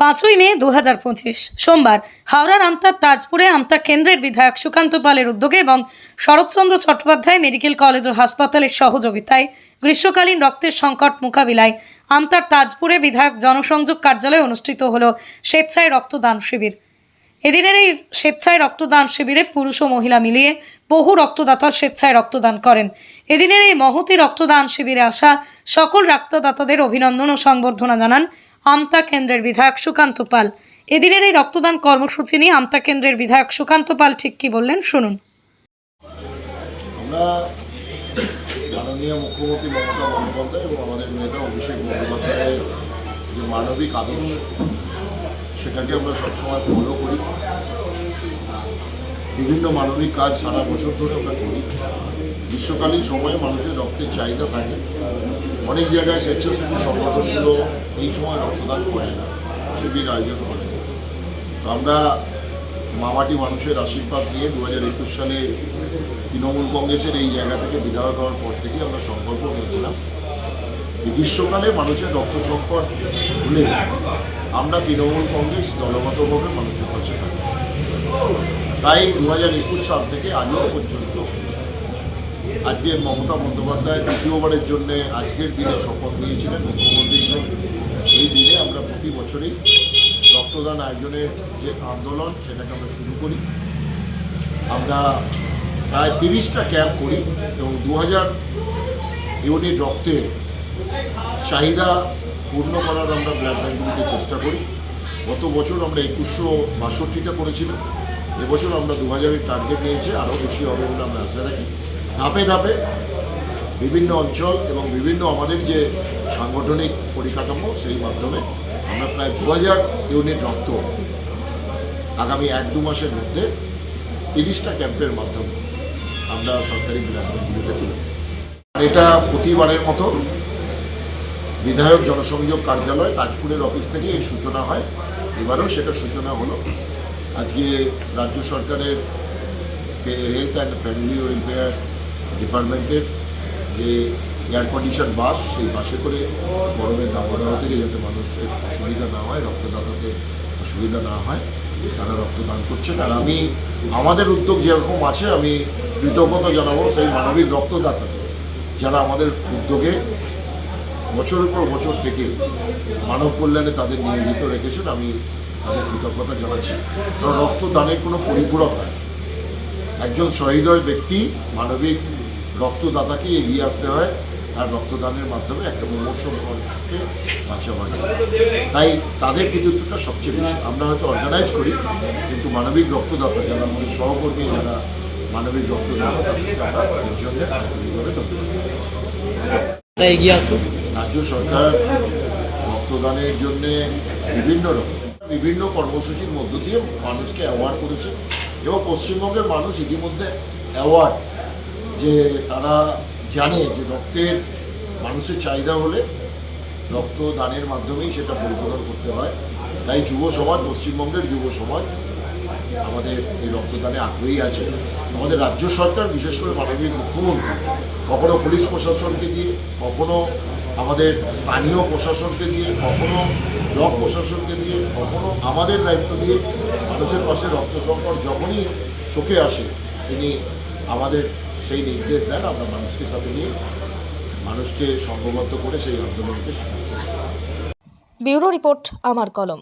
পাঁচই মে দু হাজার পঁচিশ, সোমবার হাওড়ার আমতার তাজপুরে আমতা কেন্দ্রের বিধায়ক সুকান্ত পালের উদ্যোগে এবং শরৎচন্দ্র চট্টোপাধ্যায় মেডিকেল কলেজ ও হাসপাতালের সহযোগিতায় গ্রীষ্মকালীন রক্তের সংকট মোকাবিলায় আমতার তাজপুরে বিধায়ক জনসংযোগ কার্যালয়ে অনুষ্ঠিত হল স্বেচ্ছায় রক্তদান শিবির। এদিনের এই স্বেচ্ছায় রক্তদান শিবিরে পুরুষ ও মহিলা মিলিয়ে বহু রক্তদাতা স্বেচ্ছায় রক্তদান করেন। এদিনের এই মহতি রক্তদান শিবিরে আসা সকল রক্তদাতাদের অভিনন্দন ও সংবর্ধনা জানান আমতা কেন্দ্রের বিধায়ক সুকান্ত পাল। এদিনের এই রক্তদান কর্মসূচি নিয়ে আমতা কেন্দ্রের বিধায়ক সুকান্ত পাল ঠিক কি বললেন, শুনুন। মানবিক আদর্শ, সেটাকে আমরা সবসময় ফলো করি। বিভিন্ন মানবিক কাজ সারা বছর ধরে আমরা করি। গ্রীষ্মকালীন সময়ে মানুষের রক্তের চাহিদা থাকে। অনেক জায়গায় স্বেচ্ছাসেবী সংগঠনগুলো এই সময় রক্তদান করে না, শিবির আয়োজন করে। তো আমরা মামাটি মানুষের আশীর্বাদ নিয়ে দু হাজার একুশ সালে তৃণমূল কংগ্রেসের এই জায়গা থেকে বিধায়ক হওয়ার পর থেকে আমরা সংকল্প নিয়েছিলাম গ্রীষ্মকালে মানুষের রক্ত সংকট হলে আমরা তৃণমূল কংগ্রেস দলগতভাবে মানুষের পাশে থাকি তাই দু হাজার একুশ সাল থেকে আজও পর্যন্ত আজকে মমতা বন্দ্যোপাধ্যায় দ্বিতীয়বারের জন্য আজকের দিনে শপথ নিয়েছিলেন মুখ্যমন্ত্রী হিসেবে। এই দিনে আমরা প্রতি বছরই রক্তদান আয়োজনের যে আন্দোলন, সেটাকে আমরা শুরু করি। আমরা প্রায় তিরিশটা ক্যাম্প করি এবং দু হাজার ইউনিট রক্তের চাহিদা পূর্ণ করার আমরা ব্লাড ব্যাঙ্কগুলিকে চেষ্টা করি। গত বছর আমরা একুশশো বাষট্টিটা করেছিলাম। এবছর আমরা দু হাজারের টার্গেট নিয়েছি, আরও বেশি হবে বলে আমরা আশা রাখি। ধাপে ধাপে বিভিন্ন অঞ্চল এবং বিভিন্ন আমাদের যে সাংগঠনিক পরিকাঠামো, সেই মাধ্যমে আমরা প্রায় দু হাজার ইউনিট রক্ত আগামী এক দু মাসের মধ্যে তিরিশটা ক্যাম্পের মাধ্যমে আমরা সরকারি ব্লাড তুলে আর এটা প্রতিবারের মতো বিধায়ক জনসংযোগ কার্যালয় তাজপুরের অফিস থেকে এই সূচনা হয়। এবারেও সেটা সূচনা হলো। আজকে রাজ্য সরকারের হেলথ অ্যান্ড ফ্যামিলি ওয়েলফেয়ার ডিপার্টমেন্টের যে এয়ার কন্ডিশন বাস সেই বাসে করে গরমের দাবদাহ থেকে যাতে মানুষের অসুবিধা না হয়, রক্তদাতাদের অসুবিধা না হয়, তারা রক্তদান করছে। আর আমি, আমাদের উদ্যোগ যেরকম আছে, আমি কৃতজ্ঞতা জানাব সেই মানবিক রক্তদাতাদের, যারা আমাদের উদ্যোগে বছরের পর বছর থেকে মানব কল্যাণে তাদের নিয়োজিত রেখেছেন। আমি তাদের কৃতজ্ঞতা জানাচ্ছি। কারণ রক্তদানের কোনো পরিপূরক হয় একজন সহৃদয় ব্যক্তি মানবিক রক্তদাতাকে এগিয়ে আসতে হয় আর রক্তদানের মাধ্যমে একটা মুমূর্ষ মানুষকে যায় তাই তাদের কৃতিত্বটা সবচেয়ে বেশি। আমরা হয়তো অর্গানাইজ করি কিন্তু মানবিক রক্তদাতা যারা আমাদের সহকর্মী যারা মানবিক রক্তদাতা তাদেরকে আমরা জন্য আন্তরিকভাবে ধন্যবাদ এগিয়ে আসুন। রাজ্য সরকার রক্তদানের জন্যে বিভিন্ন রকম বিভিন্ন কর্মসূচির মধ্য দিয়ে মানুষকে অ্যাওয়ার্ড করেছে এবং পশ্চিমবঙ্গের মানুষ ইতিমধ্যে অ্যাওয়ার্ড যে তারা জানে যে রক্তের মানুষের চাহিদা হলে রক্তদানের মাধ্যমেই সেটা পরিপূরণ করতে হয়। তাই যুব সমাজ, পশ্চিমবঙ্গের যুব সমাজ আমাদের এই রক্তদানে আগ্রহী আছে। আমাদের রাজ্য সরকার, বিশেষ করে মাননীয় মুখ্যমন্ত্রী কখনো পুলিশ প্রশাসনকে দিয়ে, কখনো আমাদের স্থানীয় প্রশাসনকে দিয়ে, কখনো ব্লক প্রশাসনকে দিয়ে, কখনো আমাদের দায়িত্ব দিয়ে মানুষের পাশে রক্ত সংকট যখনই চোখে আসে, তিনি আমাদের সেই নির্দেশ দেন, আমরা মানুষকে সাথে নিয়ে মানুষকে সংঘবদ্ধ করে সেই আন্দোলনকে ব্যুরো রিপোর্ট, আমার কলম।